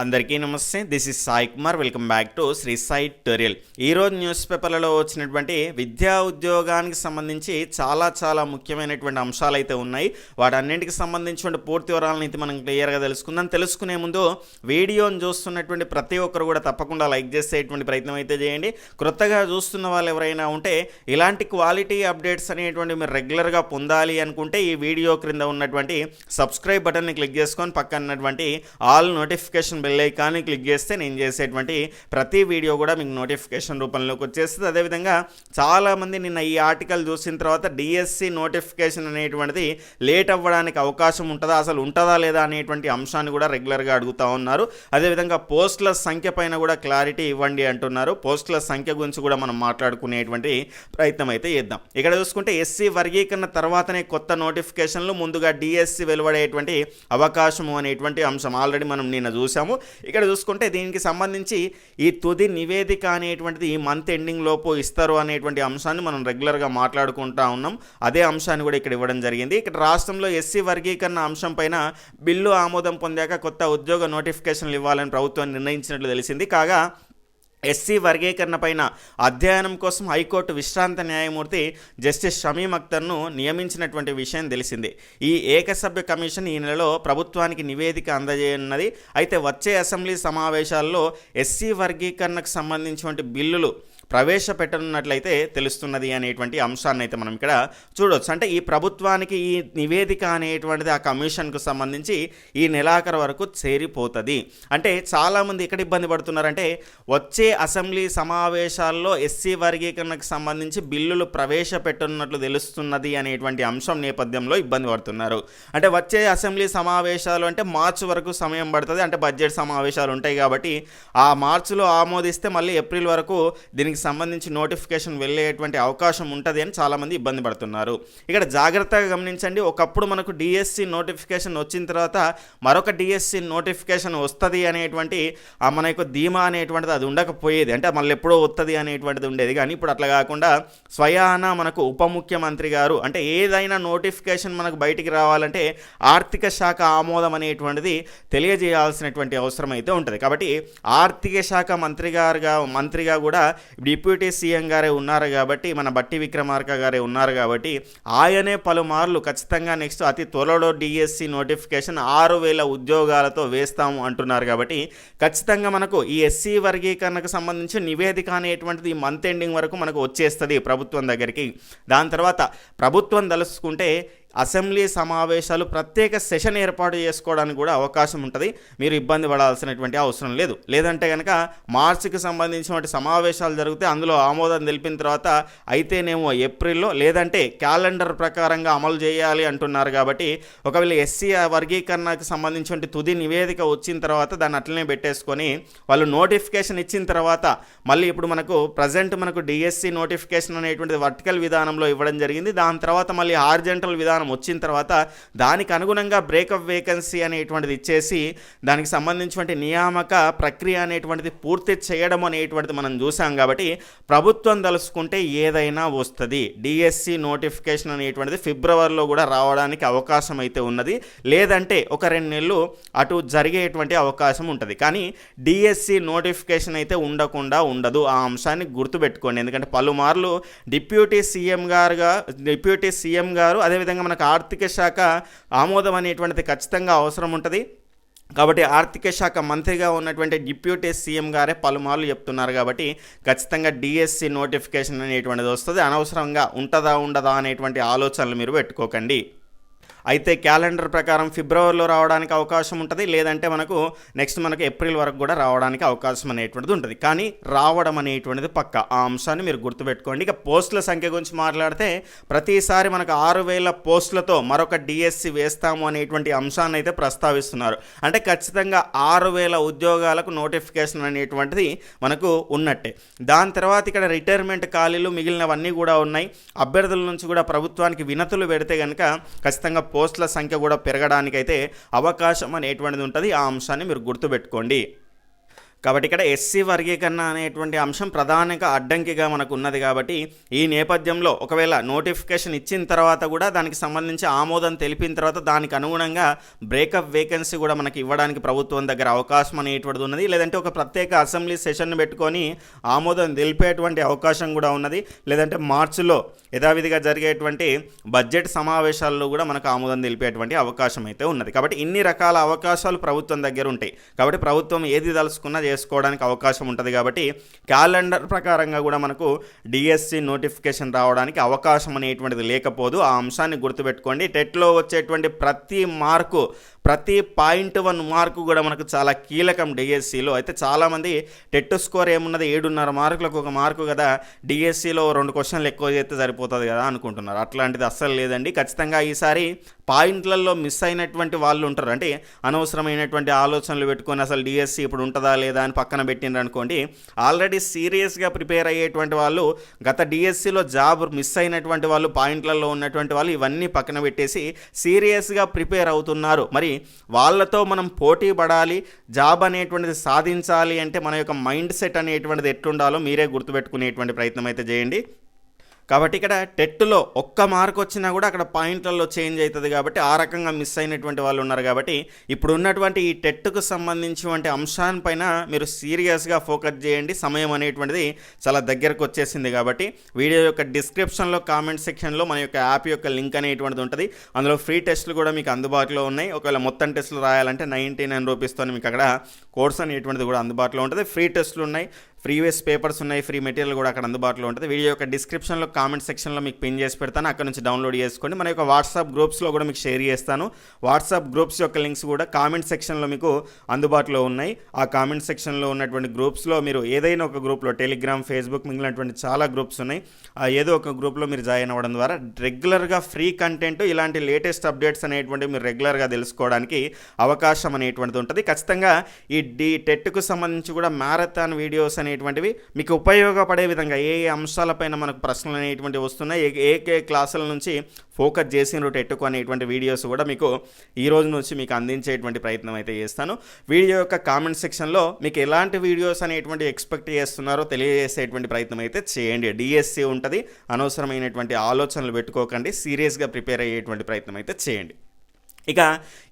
అందరికీ నమస్తే. This is Sai Kumar welcome back to Sri Sai tutorial ఈరోజు news పేపర్లలో వచ్చినటువంటి విద్యా ఉద్యోగానికి సంబంధించి చాలా చాలా ముఖ్యమైనటువంటి అంశాలు అయితే ఉన్నాయి. వాటన్నింటికి సంబంధించిన పూర్తి వివరాలను అయితే మనం క్లియర్గా తెలుసుకుందాం. తెలుసుకునే ముందు వీడియోని చూస్తున్నటువంటి ప్రతి ఒక్కరు కూడా తప్పకుండా లైక్ చేసేటువంటి ప్రయత్నం అయితే చేయండి. క్రొత్తగా చూస్తున్న వాళ్ళు ఎవరైనా ఉంటే ఇలాంటి క్వాలిటీ అప్డేట్స్ అనేటువంటి మీరు రెగ్యులర్గా పొందాలి అనుకుంటే ఈ వీడియో క్రింద ఉన్నటువంటి సబ్స్క్రైబ్ బటన్ని క్లిక్ చేసుకొని పక్కన ఉన్నటువంటి ఆల్ నోటిఫికేషన్ బెల్ ఐకాన్ని క్లిక్ చేస్తే నేను చేసేటువంటి ప్రతి వీడియో కూడా మీకు నోటిఫికేషన్ రూపంలోకి వచ్చేస్తుంది. అదేవిధంగా చాలామంది నిన్న ఈ ఆర్టికల్ చూసిన తర్వాత డిఎస్సి నోటిఫికేషన్ అనేటువంటిది లేట్ అవ్వడానికి అవకాశం ఉంటుందా అసలు ఉంటుందా లేదా అనేటువంటి అంశాన్ని కూడా రెగ్యులర్గా అడుగుతూ ఉన్నారు. అదేవిధంగా పోస్టుల సంఖ్య పైన కూడా క్లారిటీ ఇవ్వండి అంటున్నారు. పోస్టుల సంఖ్య గురించి కూడా మనం మాట్లాడుకునేటువంటి ప్రయత్నం అయితే చేద్దాం. ఇక్కడ చూసుకుంటే ఎస్సీ వర్గీకరణ తర్వాతనే కొత్త నోటిఫికేషన్లు ముందుగా డిఎస్సి వెలువడేటువంటి అవకాశము అనేటువంటి అంశం. ఆల్రెడీ మనం నిన్న చూసాము. ఇక్కడ చూసుకుంటే దీనికి సంబంధించి ఈ తుది నివేదిక అనేటువంటిది ఈ మంత్ ఎండింగ్ లోపు ఇస్తారు అనేటువంటి అంశాన్ని మనం రెగ్యులర్గా మాట్లాడుకుంటా ఉన్నాం. అదే అంశాన్ని కూడా ఇక్కడ ఇవ్వడం జరిగింది. ఇక్కడ రాష్ట్రంలో ఎస్సీ వర్గీకరణ అంశం పైన బిల్లు ఆమోదం పొందాక కొత్త ఉద్యోగ నోటిఫికేషన్లు ఇవ్వాలని ప్రభుత్వం నిర్ణయించినట్లు తెలిసింది. కాగా ఎస్సీ వర్గీకరణ పైన అధ్యయనం కోసం హైకోర్టు విశ్రాంత న్యాయమూర్తి జస్టిస్ షమీం అఖ్తర్ను నియమించినటువంటి విషయం తెలిసింది. ఈ ఏకసభ్య కమిషన్ ఈ నెలలో ప్రభుత్వానికి నివేదిక అందజేయనున్నది. అయితే వచ్చే అసెంబ్లీ సమావేశాల్లో ఎస్సీ వర్గీకరణకు సంబంధించినటువంటి బిల్లులు ప్రవేశపెట్టనున్నట్లయితే తెలుస్తున్నది అనేటువంటి అంశాన్ని అయితే మనం ఇక్కడ చూడవచ్చు అంటే ఈ ప్రభుత్వానికి ఈ నివేదిక అనేటువంటిది ఆ కమిషన్కు సంబంధించి ఈ నెలాఖరు వరకు చేరిపోతుంది. అంటే చాలామంది ఎక్కడ ఇబ్బంది పడుతున్నారంటే వచ్చే అసెంబ్లీ సమావేశాల్లో ఎస్సీ వర్గీకరణకు సంబంధించి బిల్లులు ప్రవేశపెట్టనున్నట్లు తెలుస్తున్నది అనేటువంటి అంశం నేపథ్యంలో ఇబ్బంది పడుతున్నారు. అంటే వచ్చే అసెంబ్లీ సమావేశాలు అంటే మార్చి వరకు సమయం పడుతుంది. అంటే బడ్జెట్ సమావేశాలు ఉంటాయి కాబట్టి ఆ మార్చిలో ఆమోదిస్తే మళ్ళీ ఏప్రిల్ వరకు దీనికి సంబంధించి నోటిఫికేషన్ వెళ్ళేటువంటి అవకాశం ఉంటుంది అని చాలామంది ఇబ్బంది పడుతున్నారు. ఇక్కడ జాగ్రత్తగా గమనించండి ఒకప్పుడు మనకు డిఎస్సి నోటిఫికేషన్ వచ్చిన తర్వాత మరొక డిఎస్సి నోటిఫికేషన్ వస్తుంది అనేటువంటి ఆ మన యొక్క ధీమా అనేటువంటిది అది ఉండకపోయేది. అంటే మళ్ళీ ఎప్పుడో వస్తుంది అనేటువంటిది ఉండేది. కానీ ఇప్పుడు అట్లా కాకుండా స్వయాన మనకు ఉప ముఖ్యమంత్రి గారు అంటే ఏదైనా నోటిఫికేషన్ మనకు బయటికి రావాలంటే ఆర్థిక శాఖ ఆమోదం అనేటువంటిది తెలియజేయాల్సినటువంటి అవసరం అయితే ఉంటుంది. కాబట్టి ఆర్థిక శాఖ మంత్రి గారుగా మంత్రిగా కూడా డిప్యూటీ సీఎం గారే ఉన్నారు కాబట్టి మన బట్టి విక్రమార్క గారే ఉన్నారు కాబట్టి ఆయనే పలుమార్లు ఖచ్చితంగా నెక్స్ట్ అతి త్వరలో డిఎస్సి నోటిఫికేషన్ ఆరు వేల ఉద్యోగాలతో వేస్తాము అంటున్నారు కాబట్టి ఖచ్చితంగా మనకు ఈ ఎస్సీ వర్గీకరణకు సంబంధించి నివేదిక అనేటువంటిది ఈ మంత్ ఎండింగ్ వరకు మనకు వచ్చేస్తుంది ప్రభుత్వం దగ్గరికి. దాని తర్వాత ప్రభుత్వం తలుసుకుంటే అసెంబ్లీ సమావేశాలు ప్రత్యేక సెషన్ ఏర్పాటు చేసుకోవడానికి కూడా అవకాశం ఉంటుంది. మీరు ఇబ్బంది పడాల్సినటువంటి అవసరం లేదు. లేదంటే కనుక మార్చికి సంబంధించినటువంటి సమావేశాలు జరిగితే అందులో ఆమోదం తెలిపిన తర్వాత అయితేనేమో ఏప్రిల్లో లేదంటే క్యాలెండర్ ప్రకారంగా అమలు చేయాలి అంటున్నారు కాబట్టి ఒకవేళ ఎస్సీ వర్గీకరణకు సంబంధించిన తుది నివేదిక వచ్చిన తర్వాత దాన్ని అట్లనే పెట్టేసుకొని వాళ్ళు నోటిఫికేషన్ ఇచ్చిన తర్వాత మళ్ళీ ఇప్పుడు మనకు ప్రజెంట్ మనకు డిఎస్సి నోటిఫికేషన్ అనేటువంటిది వర్టికల్ విధానంలో ఇవ్వడం జరిగింది. దాని తర్వాత మళ్ళీ హార్జెంటల్ విధానం వచ్చిన తర్వాత దానికి అనుగుణంగా బ్రేకప్ వేకెన్సీ అనేటువంటిది ఇచ్చేసి దానికి సంబంధించినటువంటి నియామక ప్రక్రియ అనేటువంటిది పూర్తి చేయడం అనేటువంటిది మనం చూసాం కాబట్టి ప్రభుత్వం తలుసుకుంటే ఏదైనా వస్తుంది. డిఎస్సి నోటిఫికేషన్ అనేటువంటిది ఫిబ్రవరిలో కూడా రావడానికి అవకాశం అయితే ఉన్నది. లేదంటే ఒక రెండు నెలలు అటు జరిగేటువంటి అవకాశం ఉంటుంది. కానీ డిఎస్సి నోటిఫికేషన్ అయితే ఉండకుండా ఉండదు. ఆ అంశాన్ని గుర్తుపెట్టుకోండి. ఎందుకంటే పలుమార్లు డిప్యూటీ సీఎం గారుగా డిప్యూటీ సీఎం గారు అదేవిధంగా మనకు ఆర్థిక శాఖ ఆమోదం అనేటువంటిది ఖచ్చితంగా అవసరం ఉంటుంది. కాబట్టి ఆర్థిక శాఖ మంత్రిగా ఉన్నటువంటి డిప్యూటీ సీఎం గారే పలుమార్లు చెప్తున్నారు కాబట్టి ఖచ్చితంగా డిఎస్సి నోటిఫికేషన్ అనేటువంటిది వస్తుంది. అనవసరంగా ఉంటుందా ఉండదా అనేటువంటి ఆలోచనలు మీరు పెట్టుకోకండి. అయితే క్యాలెండర్ ప్రకారం ఫిబ్రవరిలో రావడానికి అవకాశం ఉంటుంది లేదంటే మనకు నెక్స్ట్ మనకు ఏప్రిల్ వరకు కూడా రావడానికి అవకాశం అనేటువంటిది ఉంటుంది. కానీ రావడం అనేటువంటిది పక్క. ఆ అంశాన్ని మీరు గుర్తుపెట్టుకోండి. ఇక పోస్టుల సంఖ్య గురించి మాట్లాడితే ప్రతిసారి మనకు ఆరు వేల పోస్టులతో మరొక డిఎస్సి వేస్తాము అనేటువంటి అంశాన్ని అయితే ప్రస్తావిస్తున్నారు. అంటే ఖచ్చితంగా ఆరు వేల ఉద్యోగాలకు నోటిఫికేషన్ అనేటువంటిది మనకు ఉన్నట్టే. దాని తర్వాత ఇక్కడ రిటైర్మెంట్ ఖాళీలు మిగిలినవన్నీ కూడా ఉన్నాయి. అభ్యర్థుల నుంచి కూడా ప్రభుత్వానికి వినతులు పెడితే కనుక ఖచ్చితంగా పోస్టుల సంఖ్య కూడా పెరగడానికైతే అవకాశం అనేటువంటిది ఉంటుంది ఆ అంశాన్ని మీరు గుర్తుపెట్టుకోండి. కాబట్టి ఇక్కడ ఎస్సీ వర్గీకరణ అనేటువంటి అంశం ప్రధానంగా అడ్డంకిగా మనకు ఉన్నది కాబట్టి ఈ నేపథ్యంలో ఒకవేళ నోటిఫికేషన్ ఇచ్చిన తర్వాత కూడా దానికి సంబంధించి ఆమోదం తెలిపిన తర్వాత దానికి అనుగుణంగా బ్రేకప్ వేకెన్సీ కూడా మనకి ఇవ్వడానికి ప్రభుత్వం దగ్గర అవకాశం అనేటువంటిది ఉన్నది. లేదంటే ఒక ప్రత్యేక అసెంబ్లీ సెషన్ పెట్టుకొని ఆమోదం తెలిపేటువంటి అవకాశం కూడా ఉన్నది. లేదంటే మార్చిలో యథావిధిగా జరిగేటువంటి బడ్జెట్ సమావేశాల్లో కూడా మనకు ఆమోదం తెలిపేటువంటి అవకాశం అయితే ఉన్నది. కాబట్టి ఇన్ని రకాల అవకాశాలు ప్రభుత్వం దగ్గర ఉంటాయి. కాబట్టి ప్రభుత్వం ఏది తలుసుకున్నది చేసుకోవడానికి అవకాశం ఉంటుంది కాబట్టి క్యాలెండర్ ప్రకారంగా కూడా మనకు డిఎస్సి నోటిఫికేషన్ రావడానికి అవకాశం అనేటువంటిది లేకపోదు. ఆ అంశాన్ని గుర్తుపెట్టుకోండి. టెట్లో వచ్చేటువంటి ప్రతి మార్కు ప్రతి పాయింట్ వన్ మార్కు కూడా మనకు చాలా కీలకం డిఎస్సిలో. అయితే చాలామంది టెట్ స్కోర్ ఏమున్నది? ఏడున్నర మార్కులకు ఒక మార్కు కదా డిఎస్సిలో రెండు క్వశ్చన్లు ఎక్కువ చేస్తే సరిపోతుంది కదా అనుకుంటున్నారు. అట్లాంటిది అస్సలు లేదండి. ఖచ్చితంగా ఈసారి పాయింట్లలో మిస్ అయినటువంటి వాళ్ళు ఉంటారు. అంటే అనవసరమైనటువంటి ఆలోచనలు పెట్టుకొని అసలు డిఎస్సి ఇప్పుడు ఉంటుందా లేదా అని పక్కన పెట్టిండ్రు అనుకోండి ఆల్రెడీ సీరియస్గా ప్రిపేర్ అయ్యేటువంటి వాళ్ళు గత డిఎస్సిలో జాబ్ మిస్ అయినటువంటి వాళ్ళు పాయింట్లలో ఉన్నటువంటి వాళ్ళు ఇవన్నీ పక్కన పెట్టేసి సీరియస్గా ప్రిపేర్ అవుతున్నారు. మరి వాళ్ళతో మనం పోటీ పడాలి జాబ్ అనేటువంటిది సాధించాలి అంటే మన యొక్క మైండ్ సెట్ అనేటువంటిది ఎట్లుండాలో మీరే గుర్తుపెట్టుకునేటువంటి ప్రయత్నం అయితే చేయండి. కాబట్టి ఇక్కడ టెట్లో ఒక్క మార్క్ వచ్చినా కూడా అక్కడ పాయింట్లలో చేంజ్ అవుతుంది కాబట్టి ఆ రకంగా మిస్ అయినటువంటి వాళ్ళు ఉన్నారు కాబట్టి ఇప్పుడు ఉన్నటువంటి ఈ టెట్కు సంబంధించినటువంటి అంశాన్పైన మీరు సీరియస్గా ఫోకస్ చేయండి. సమయం అనేటువంటిది చాలా దగ్గరకు వచ్చేసింది కాబట్టి వీడియో యొక్క డిస్క్రిప్షన్లో కామెంట్ సెక్షన్లో మన యొక్క యాప్ యొక్క లింక్ అనేటువంటిది ఉంటుంది. అందులో ఫ్రీ టెస్ట్లు కూడా మీకు అందుబాటులో ఉన్నాయి. ఒకవేళ మొత్తం టెస్టులు రాయాలంటే నైంటీ నైన్ రూపీస్తో మీకు అక్కడ కోర్స్ అనేటువంటిది కూడా అందుబాటులో ఉంటుంది. ఫ్రీ టెస్టులు ఉన్నాయి. ఫ్రీ వేస్ పేపర్స్ ఉన్నాయి ఫ్రీ మెటీరియల్ కూడా అక్కడ అందుబాటులో ఉంటుంది. వీడియో యొక్క డిస్క్రిప్షన్లో కామెంట్ సెక్షన్లో మీకు పిన్ చేసి పెడతాను. అక్కడ నుంచి డౌన్లోడ్ చేసుకోండి. మన యొక్క వాట్సాప్ గ్రూప్స్లో కూడా మీకు షేర్ చేస్తాను. వాట్సాప్ గ్రూప్స్ యొక్క లింక్స్ కూడా కామెంట్ సెక్షన్లో మీకు అందుబాటులో ఉన్నాయి. ఆ కామెంట్ సెక్షన్లో ఉన్నటువంటి గ్రూప్స్లో మీరు ఏదైనా ఒక గ్రూప్లో టెలిగ్రామ్ ఫేస్బుక్ మిగిలినటువంటి చాలా గ్రూప్స్ ఉన్నాయి. ఆ ఏదో ఒక గ్రూప్లో మీరు జాయిన్ అవ్వడం ద్వారా రెగ్యులర్గా ఫ్రీ కంటెంట్ ఇలాంటి లేటెస్ట్ అప్డేట్స్ అనేటువంటివి మీరు రెగ్యులర్గా తెలుసుకోవడానికి అవకాశం అనేటువంటిది ఉంటుంది. ఖచ్చితంగా ఈ డి టెట్కు సంబంధించి కూడా మ్యారథాన్ వీడియోస్ అనేటువంటివి మీకు ఉపయోగపడే విధంగా ఏ ఏ అంశాలపైన మనకు ప్రశ్నలు అనేటువంటివి వస్తున్నాయి ఏ ఏ క్లాసుల నుంచి ఫోకస్ చేసిన టెట్టుకు అనేటువంటి వీడియోస్ కూడా మీకు ఈ రోజు నుంచి మీకు అందించేటువంటి ప్రయత్నం అయితే చేస్తాను. వీడియో యొక్క కామెంట్ సెక్షన్లో మీకు ఎలాంటి వీడియోస్ అనేటువంటి ఎక్స్పెక్ట్ చేస్తున్నారో తెలియజేసేటువంటి ప్రయత్నం అయితే చేయండి. డిఎస్సి ఉంటుంది అనవసరమైనటువంటి ఆలోచనలు పెట్టుకోకండి సీరియస్గా ప్రిపేర్ అయ్యేటువంటి ప్రయత్నం అయితే చేయండి. ఇక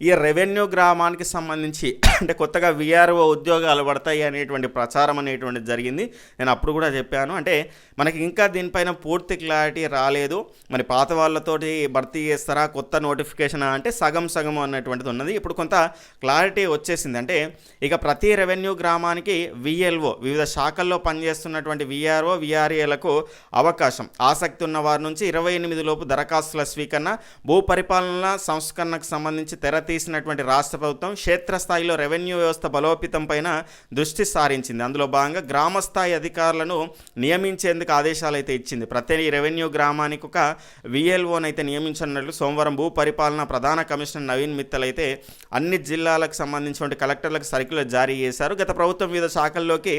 ఈ రెవెన్యూ గ్రామానికి సంబంధించి అంటే కొత్తగా విఆర్ఓ ఉద్యోగాలు పడతాయి అనేటువంటి ప్రచారం అనేటువంటిది జరిగింది. నేను అప్పుడు కూడా చెప్పాను. అంటే మనకి ఇంకా దీనిపైన పూర్తి క్లారిటీ రాలేదు. మరి పాత వాళ్ళతోటి భర్తీ చేస్తారా కొత్త నోటిఫికేషన్ అంటే సగం సగం అన్నటువంటిది ఉన్నది. ఇప్పుడు కొంత క్లారిటీ వచ్చేసింది. అంటే ఇక ప్రతి రెవెన్యూ గ్రామానికి విఎల్ఓ వివిధ శాఖల్లో పనిచేస్తున్నటువంటి విఆర్ఓ విఆర్ఏలకు అవకాశం. ఆసక్తి ఉన్న వారి నుంచి ఇరవై ఎనిమిది లోపు దరఖాస్తుల స్వీకరణ భూ పరిపాలన సంస్కరణకు సంబంధించి తెర తీసినటువంటి రాష్ట్ర ప్రభుత్వం క్షేత్రస్థాయిలో రెవెన్యూ వ్యవస్థ బలోపేతం పైన దృష్టి సారించింది. అందులో భాగంగా గ్రామస్థాయి అధికారులను నియమించేందుకు ఆదేశాలు అయితే ఇచ్చింది ప్రతి రెవెన్యూ గ్రామానికి ఒక విఎల్ఓని అయితే నియమించనున్నట్లు సోమవారం భూ పరిపాలన ప్రధాన కమిషనర్ నవీన్ మిత్తల్ అయితే అన్ని జిల్లాలకు సంబంధించిన కలెక్టర్లకు సర్క్యులర్ జారీ చేశారు. గత ప్రభుత్వం వివిధ శాఖల్లోకి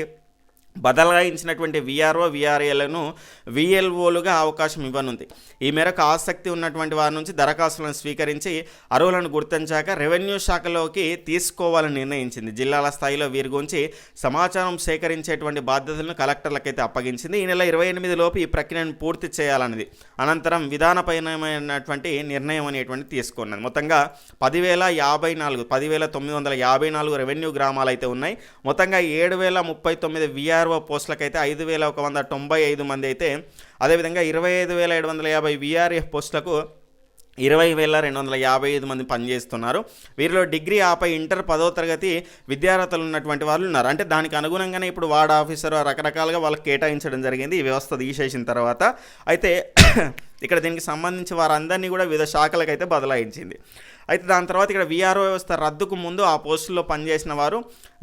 బదలాయించినటువంటి విఆర్ఓ విఆర్ఏలను విఎల్ఓలుగా అవకాశం ఇవ్వనుంది. ఈ మేరకు ఆసక్తి ఉన్నటువంటి వారి నుంచి దరఖాస్తులను స్వీకరించి అర్హులను గుర్తించాక రెవెన్యూ శాఖలోకి తీసుకోవాలని నిర్ణయించింది. జిల్లాల స్థాయిలో వీరి గురించి సమాచారం సేకరించేటువంటి బాధ్యతలను కలెక్టర్లకైతే అప్పగించింది. ఈ నెల ఇరవై ఎనిమిది లోపు ఈ ప్రక్రియను పూర్తి చేయాలన్నది. అనంతరం విధానపరమైనటువంటి నిర్ణయం అనేటువంటి తీసుకున్నది. మొత్తంగా పదివేల యాభై నాలుగు పదివేల తొమ్మిది వందల యాభై నాలుగు రెవెన్యూ గ్రామాలు అయితే ఉన్నాయి. మొత్తంగా ఏడు వేల ముప్పై తొమ్మిది విఆర్ఓ పోస్టులకైతే ఐదు వేల ఒక వంద తొంభై ఐదు మంది అయితే అదేవిధంగా ఇరవై ఐదు వేల ఏడు వందల యాభై విఆర్ఎఫ్ పోస్టులకు ఇరవై వేల రెండు వందల యాభై ఐదు మంది పనిచేస్తున్నారు. వీరిలో డిగ్రీ ఆపై ఇంటర్ పదో తరగతి విద్యార్హతలు ఉన్నటువంటి వాళ్ళు ఉన్నారు. అంటే దానికి అనుగుణంగానే ఇప్పుడు వార్డ్ ఆఫీసర్ రకరకాలుగా వాళ్ళకి కేటాయించడం జరిగింది. ఈ వ్యవస్థ తీసేసిన తర్వాత అయితే ఇక్కడ దీనికి సంబంధించి వారందరినీ కూడా వివిధ శాఖలకు అయితే బదలాయించింది. అయితే దాని తర్వాత ఇక్కడ విఆర్ఓ వ్యవస్థ రద్దుకు ముందు ఆ పోస్టుల్లో పనిచేసిన వారు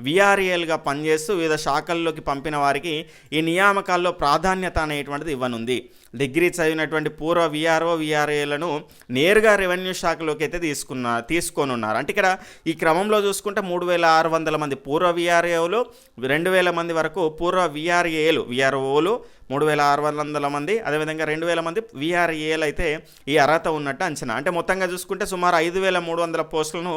విఆర్ఏలుగా పనిచేస్తూ వివిధ శాఖల్లోకి పంపిన వారికి ఈ నియామకాల్లో ప్రాధాన్యత అనేటువంటిది ఇవ్వనుంది. డిగ్రీ చదివినటువంటి పూర్వ విఆర్ఓ విఆర్ఏలను నేరుగా రెవెన్యూ శాఖలోకి అయితే తీసుకున్న తీసుకొని ఉన్నారు అంటే ఇక్కడ ఈ క్రమంలో చూసుకుంటే మూడు వేల ఆరు వందల మంది పూర్వ విఆర్ఏలు రెండు వేల మంది వరకు పూర్వ విఆర్ఏలు విఆర్ఓలు మూడు వేల ఆరు వందల మంది అదేవిధంగా రెండు వేల మంది విఆర్ఏలు అయితే ఈ అర్హత ఉన్నట్టు అంచనా. అంటే మొత్తంగా చూసుకుంటే సుమారు ఐదు వేల మూడు వందల పోస్టులను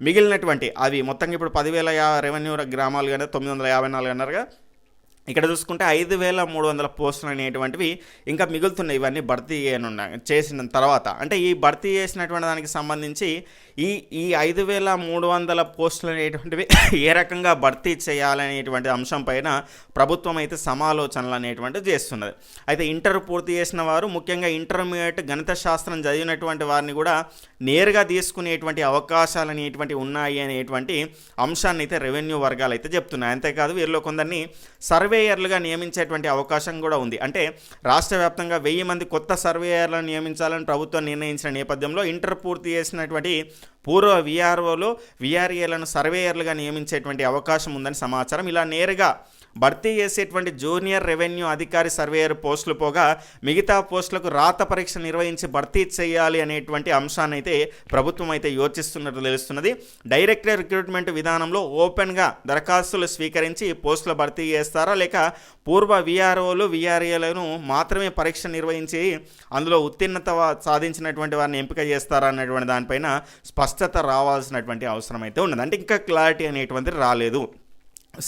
మిగిలినటువంటి అవి మొత్తంగా ఇప్పుడు పదివేల యా రెవెన్యూ గ్రామాలు కానీ తొమ్మిది వందల యాభై నాలుగు అన్నారుగా ఇక్కడ చూసుకుంటే ఐదు వేల మూడు వందల పోస్టులు అనేటువంటివి ఇంకా మిగులుతున్నాయి ఇవన్నీ భర్తీ చేయనున్న చేసిన తర్వాత. అంటే ఈ భర్తీ చేసినటువంటి దానికి సంబంధించి ఈ ఈ ఐదు వేల మూడు వందల పోస్టులు అనేటువంటివి ఏ రకంగా భర్తీ చేయాలనేటువంటి అంశం పైన ప్రభుత్వం అయితే సమాలోచనలు అనేటువంటివి చేస్తున్నది. అయితే ఇంటర్ పూర్తి చేసిన వారు ముఖ్యంగా ఇంటర్మీడియట్ గణిత శాస్త్రం చదివినటువంటి వారిని కూడా నేరుగా తీసుకునేటువంటి అవకాశాలు అనేటువంటి ఉన్నాయి అనేటువంటి అంశాన్ని అయితే రెవెన్యూ వర్గాలు అయితే చెప్తున్నాయి. అంతేకాదు వీరిలో కొందరిని సర్వే సర్వేయర్లుగా నియమించేటువంటి అవకాశం కూడా ఉంది. అంటే రాష్ట్ర వ్యాప్తంగా వెయ్యి మంది కొత్త సర్వేయర్లను నియమించాలని ప్రభుత్వం నిర్ణయించిన నేపథ్యంలో ఇంటర్ పూర్తి చేసినటువంటి పూర్వ విఆర్ఓలు విఆర్ఏలను సర్వేయర్లుగా నియమించేటువంటి అవకాశం ఉందని సమాచారం. ఇలా నేరుగా భర్తీ చేసేటువంటి జూనియర్ రెవెన్యూ అధికారి సర్వేయర్ పోస్టులు పోగా మిగతా పోస్టులకు రాత పరీక్ష నిర్వహించి భర్తీ చేయాలి అనేటువంటి అంశాన్ని అయితే ప్రభుత్వం అయితే యోచిస్తున్నట్లు తెలుస్తున్నది. డైరెక్ట్ రిక్రూట్మెంట్ విధానంలో ఓపెన్గా దరఖాస్తులు స్వీకరించి పోస్టుల భర్తీ చేస్తారా? లేక పూర్వ విఆర్ఓలు విఆర్ఏలను మాత్రమే పరీక్ష నిర్వహించి అందులో ఉత్తీర్ణత సాధించినటువంటి వారిని ఎంపిక చేస్తారా అన్నటువంటి దానిపైన స్పష్టత రావాల్సినటువంటి అవసరం అయితే ఉన్నది. అంటే ఇంకా క్లారిటీ అనేటువంటిది రాలేదు.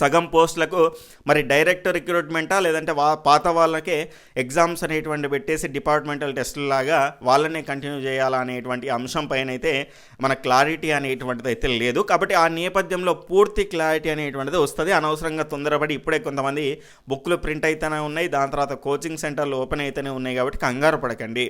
సగం పోస్టులకు మరి డైరెక్ట్ రిక్రూట్మెంటా లేదంటే వా పాత వాళ్ళకే ఎగ్జామ్స్ అనేటువంటి పెట్టేసి డిపార్ట్మెంటల్ టెస్టుల లాగా వాళ్ళనే కంటిన్యూ చేయాలా అనేటువంటి అంశం పైన అయితే మన క్లారిటీ అనేటువంటిది అయితే లేదు. కాబట్టి ఆ నేపథ్యంలో పూర్తి క్లారిటీ అనేటువంటిది వస్తుంది. అనవసరంగా తొందరపడి ఇప్పుడే కొంతమంది బుక్లు ప్రింట్ అయితేనే ఉన్నాయి దాని తర్వాత కోచింగ్ సెంటర్లు ఓపెన్ అయితేనే ఉన్నాయి కాబట్టి కంగారు పడకండి.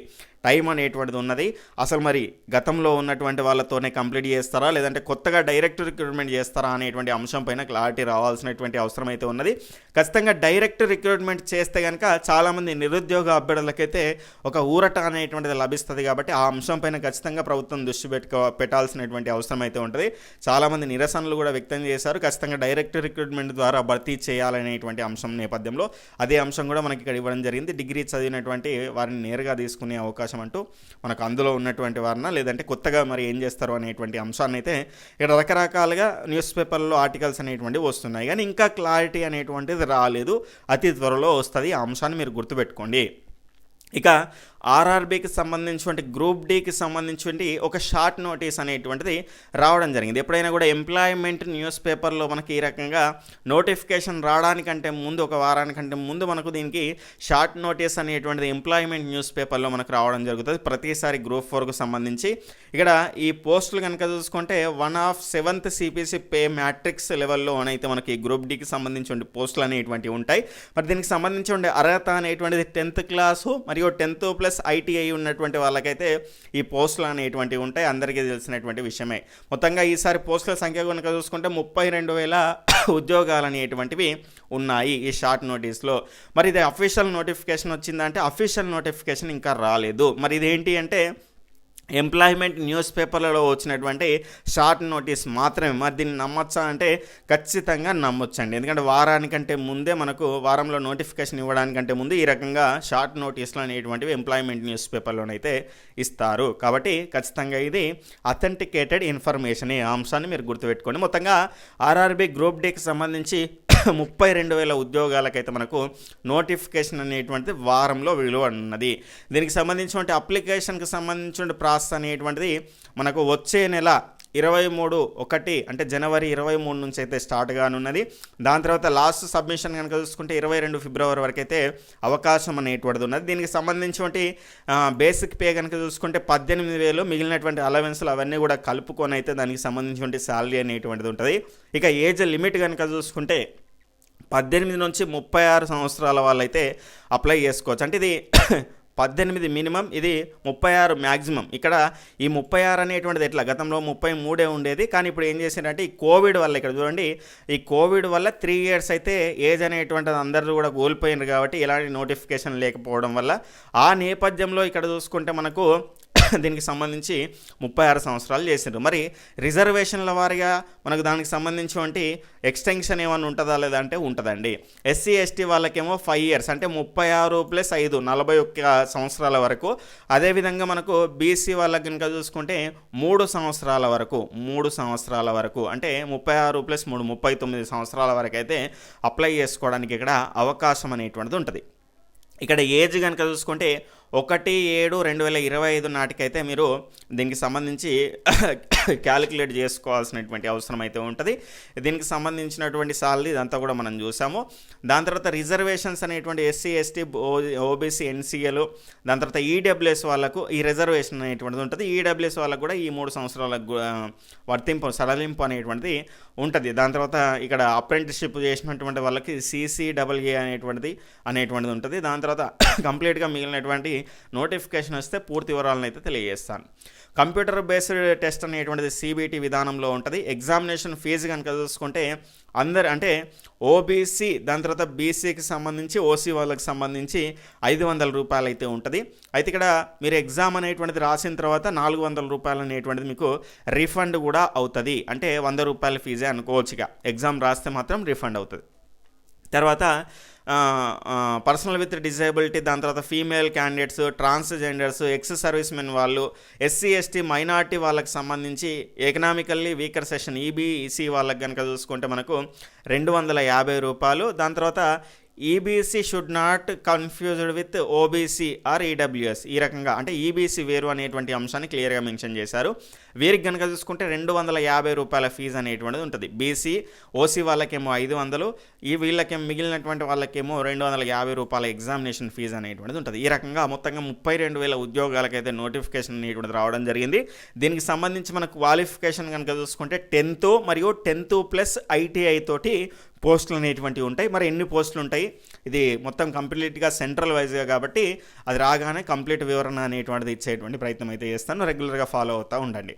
టైం అనేటువంటిది ఉన్నది. అసలు మరి గతంలో ఉన్నటువంటి వాళ్ళతోనే కంప్లీట్ చేస్తారా? లేదంటే కొత్తగా డైరెక్ట్ రిక్రూట్మెంట్ చేస్తారా అనేటువంటి అంశం పైన క్లారిటీ రావాల్సినటువంటి అవసరం అయితే ఉన్నది. ఖచ్చితంగా డైరెక్ట్ రిక్రూట్మెంట్ చేస్తే కనుక చాలామంది నిరుద్యోగ అభ్యర్థులకైతే ఒక ఊరట అనేటువంటిది లభిస్తుంది కాబట్టి ఆ అంశం పైన ఖచ్చితంగా ప్రభుత్వం దృష్టి పెట్టుకో పెట్టాల్సినటువంటి అవసరం అయితే ఉంటుంది. చాలామంది నిరసనలు కూడా వ్యక్తం చేశారు. ఖచ్చితంగా డైరెక్ట్ రిక్రూట్మెంట్ ద్వారా భర్తీ చేయాలనేటువంటి అంశం నేపథ్యంలో అదే అంశం కూడా మనకి ఇక్కడ ఇవ్వడం జరిగింది. డిగ్రీ చదివినటువంటి వారిని నేరుగా తీసుకునే అవకాశం అంటూ మనకు అందులో ఉన్నటువంటి వారిన లేదంటే కొత్తగా మరి ఏం చేస్తారు అనేటువంటి అంశాన్ని అయితే ఇక్కడ రకరకాలుగా న్యూస్ పేపర్లో ఆర్టికల్స్ అనేటువంటివి వస్తున్నాయి. కానీ ఇంకా క్లారిటీ అనేటువంటిది రాలేదు. అతి త్వరలో వస్తుంది ఆ అంశాన్ని మీరు గుర్తుపెట్టుకోండి. ఇక ఆర్ఆర్బీకి సంబంధించినటువంటి గ్రూప్ డీకి సంబంధించి ఒక షార్ట్ నోటీస్ అనేటువంటిది రావడం జరిగింది. ఎప్పుడైనా కూడా ఎంప్లాయ్మెంట్ న్యూస్ పేపర్లో మనకి ఈ రకంగా నోటిఫికేషన్ రావడానికంటే ముందు ఒక వారానికంటే ముందు మనకు దీనికి షార్ట్ నోటీస్ అనేటువంటిది ఎంప్లాయ్మెంట్ న్యూస్ పేపర్లో మనకు రావడం జరుగుతుంది. ప్రతిసారి గ్రూప్ ఫోర్కు సంబంధించి ఇక్కడ ఈ పోస్టులు కనుక చూసుకుంటే one of seventh CPC pay matrix లెవెల్లో అయితే మనకి గ్రూప్ డీకి సంబంధించిన పోస్టులు అనేటువంటివి ఉంటాయి. మరి దీనికి సంబంధించి అర్హత అనేటువంటిది టెన్త్ క్లాసు మరి మరియు టెన్త్ ప్లస్ ఐటీఐ ఉన్నటువంటి వాళ్ళకైతే ఈ పోస్టులు అనేటువంటివి ఉంటాయి. అందరికీ తెలిసినటువంటి విషయమే. మొత్తంగా ఈసారి పోస్టుల సంఖ్య కనుక చూసుకుంటే ముప్పై రెండు వేల ఉద్యోగాలు అనేటువంటివి ఉన్నాయి ఈ షార్ట్ నోటీస్లో. మరి ఇది అఫీషియల్ నోటిఫికేషన్ వచ్చిందంటే అఫీషియల్ నోటిఫికేషన్ ఇంకా రాలేదు. మరి ఇదేంటి అంటే ఎంప్లాయ్మెంట్ న్యూస్ పేపర్లలో వచ్చినటువంటి షార్ట్ నోటీస్ మాత్రమే. మరి దీన్ని నమ్మొచ్చా అంటే ఖచ్చితంగా నమ్మొచ్చండి. ఎందుకంటే వారానికంటే ముందే మనకు వారంలో నోటిఫికేషన్ ఇవ్వడానికంటే ముందు ఈ రకంగా షార్ట్ నోటీస్లు అనేటువంటివి ఎంప్లాయ్మెంట్ న్యూస్ పేపర్లోనైతే ఇస్తారు. కాబట్టి ఖచ్చితంగా ఇది అథెంటికేటెడ్ ఇన్ఫర్మేషన్. ఈ అంశాన్ని మీరు గుర్తుపెట్టుకోండి. మొత్తంగా ఆర్ఆర్బి గ్రూప్ డేకి సంబంధించి ముప్పై రెండు వేల ఉద్యోగాలకైతే మనకు నోటిఫికేషన్ అనేటువంటిది వారంలో విలువ ఉన్నది దీనికి సంబంధించినటువంటి అప్లికేషన్కి సంబంధించిన ప్రాసెస్ అనేటువంటిది మనకు వచ్చే నెల ఇరవై మూడు ఒకటి అంటే జనవరి ఇరవై మూడు నుంచి అయితే స్టార్ట్ కానున్నది. దాని తర్వాత లాస్ట్ సబ్మిషన్ కనుక చూసుకుంటే ఇరవై రెండు ఫిబ్రవరి వరకు అయితే అవకాశం అనేటువంటిది ఉన్నది. దీనికి సంబంధించినటువంటి బేసిక్ పే కనుక చూసుకుంటే పద్దెనిమిది వేలు మిగిలినటువంటి అలవెన్స్లు అవన్నీ కూడా కలుపుకొని అయితే దానికి సంబంధించినటువంటి శాలరీ అనేటువంటిది ఉంటుంది. ఇక ఏజ్ లిమిట్ కనుక చూసుకుంటే పద్దెనిమిది నుంచి ముప్పై ఆరు సంవత్సరాల వాళ్ళైతే అప్లై చేసుకోవచ్చు. అంటే ఇది పద్దెనిమిది మినిమం ఇది ముప్పై ఆరు మ్యాక్సిమం ఇక్కడ ఈ ముప్పై ఆరు అనేటువంటిది ఎట్లా? గతంలో ముప్పై మూడే ఉండేది కానీ ఇప్పుడు ఏం చేసిందంటే ఈ కోవిడ్ వల్ల ఇక్కడ చూడండి ఈ కోవిడ్ వల్ల త్రీ ఇయర్స్ అయితే ఏజ్ అనేటువంటిది అందరూ కూడా కోల్పోయినారు కాబట్టి ఎలాంటి నోటిఫికేషన్ లేకపోవడం వల్ల. ఆ నేపథ్యంలో ఇక్కడ చూసుకుంటే మనకు దీనికి సంబంధించి ముప్పై ఆరు సంవత్సరాలు చేసిండ్రు. మరి రిజర్వేషన్ల వారిగా మనకు దానికి సంబంధించినటువంటి ఎక్స్టెన్షన్ ఏమైనా ఉంటుందా లేదా అంటే ఉంటుందండి. ఎస్సీ ఎస్టీ వాళ్ళకేమో ఫైవ్ ఇయర్స్ అంటే ముప్పై ఆరు ప్లస్ ఐదు నలభై ఒక్క సంవత్సరాల వరకు. అదేవిధంగా మనకు బీసీ వాళ్ళకి కనుక చూసుకుంటే మూడు సంవత్సరాల వరకు మూడు సంవత్సరాల వరకు అంటే ముప్పై ఆరు ప్లస్ మూడు ముప్పై తొమ్మిది సంవత్సరాల వరకు అయితే అప్లై చేసుకోవడానికి ఇక్కడ అవకాశం అనేటువంటిది ఉంటుంది. ఇక్కడ ఏజ్ కనుక చూసుకుంటే ఒకటి ఏడు రెండు వేల ఇరవై ఐదు నాటికైతే మీరు దీనికి సంబంధించి క్యాలిక్యులేట్ చేసుకోవాల్సినటువంటి అవసరం అయితే ఉంటుంది. దీనికి సంబంధించినటువంటి సాలరీ ఇదంతా కూడా మనం చూసాము. దాని తర్వాత రిజర్వేషన్స్ అనేటువంటి ఎస్సీ ఎస్టీ ఓబీసీ ఎన్సీఏలు దాని తర్వాత ఈడబ్ల్యూఎస్ వాళ్ళకు ఈ రిజర్వేషన్ అనేటువంటిది ఉంటుంది. ఈడబ్ల్యూఎస్ వాళ్ళకు కూడా ఈ మూడు సంవత్సరాలకు వర్తింపు సడలింపు అనేటువంటిది ఉంటుంది. దాని తర్వాత ఇక్కడ అప్రెంటిస్షిప్ చేసినటువంటి వాళ్ళకి సీసీ సిసిడబ్ల్ఏ అనేటువంటిది అనేటువంటిది ఉంటుంది. దాని తర్వాత కంప్లీట్గా మిగిలినటువంటి నోటిఫికేషన్ వస్తే పూర్తి వివరాలను అయితే తెలియజేస్తాను. కంప్యూటర్ బేస్డ్ టెస్ట్ అనేటువంటిది సిబిటి విధానంలో ఉంటుంది. ఎగ్జామినేషన్ ఫీజు కనుక చూసుకుంటే అందరు అంటే ఓబీసీ దాని తర్వాత బీసీకి సంబంధించి ఓసీ వాళ్ళకి సంబంధించి ఐదు వందల రూపాయలు అయితే ఉంటుంది. అయితే ఇక్కడ మీరు ఎగ్జామ్ అనేటువంటిది రాసిన తర్వాత నాలుగు వందల రూపాయలు అనేటువంటిది మీకు రిఫండ్ కూడా అవుతుంది. అంటే వంద రూపాయల ఫీజే అనుకోవచ్చు ఇక. ఎగ్జామ్ రాస్తే మాత్రం రిఫండ్ అవుతుంది. తర్వాత పర్సనల్ విత్ డిజేబిలిటీ దాని తర్వాత female candidates transgenders ex service men వాళ్ళు ఎస్సీ ఎస్టీ మైనార్టీ వాళ్ళకి సంబంధించి ఎకనామికల్లీ వీకర్ సెషన్ ఈబీఈసీ వాళ్ళకి కనుక చూసుకుంటే మనకు రెండు వందల యాభై రూపాయలు. దాని తర్వాత EBC should not confused with OBC or EWS ఈ రకంగా అంటే ఈబీసీ వేరు అనేటువంటి అంశాన్ని క్లియర్గా మెన్షన్ చేశారు. వీరికి కనుక చూసుకుంటే రెండు వందల యాభై రూపాయల ఫీజు అనేటువంటిది ఉంటుంది. బీసీ ఓసీ వాళ్ళకేమో ఐదు వందలు ఈ వీళ్ళకేమో మిగిలినటువంటి వాళ్ళకేమో రెండు వందల యాభై రూపాయల ఎగ్జామినేషన్ ఫీజు అనేటువంటిది ఉంటుంది. ఈ రకంగా మొత్తంగా ముప్పై రెండు వేల ఉద్యోగాలకైతే నోటిఫికేషన్ అనేటువంటిది రావడం జరిగింది. దీనికి సంబంధించి మన క్వాలిఫికేషన్ కనుక చూసుకుంటే టెన్త్ మరియు టెన్త్ ప్లస్ ఐటీఐ తోటి పోస్టులు అనేటువంటివి ఉంటాయి. మరి ఎన్ని పోస్టులు ఉంటాయి? ఇది మొత్తం కంప్లీట్గా సెంట్రల్ వైజ్గా కాబట్టి అది రాగానే కంప్లీట్ వివరణ అనేటువంటిది ఇచ్చేటువంటి ప్రయత్నం అయితే చేస్తాను. రెగ్యులర్గా ఫాలో అవుతూ ఉండండి.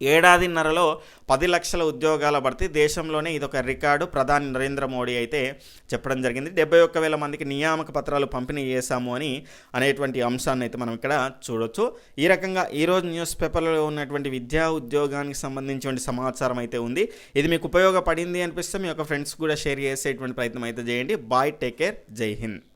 ఏడాదిన్నరలో పది లక్షల ఉద్యోగాల భర్తీ దేశంలోనే ఇదొక రికార్డు. ప్రధాని నరేంద్ర మోడీ అయితే చెప్పడం జరిగింది. డెబ్బై ఒక్క వేల మందికి నియామక పత్రాలు పంపిణీ చేశాము అని అనేటువంటి అంశాన్ని అయితే మనం ఇక్కడ చూడొచ్చు. ఈ రకంగా ఈరోజు న్యూస్ పేపర్లో ఉన్నటువంటి విద్యా ఉద్యోగానికి సంబంధించిన సమాచారం అయితే ఉంది. ఇది మీకు ఉపయోగపడింది అనిపిస్తే మీ యొక్క ఫ్రెండ్స్ కూడా షేర్ చేసేటువంటి ప్రయత్నం అయితే చేయండి. బాయ్ టేక్ కేర్ జై హింద్.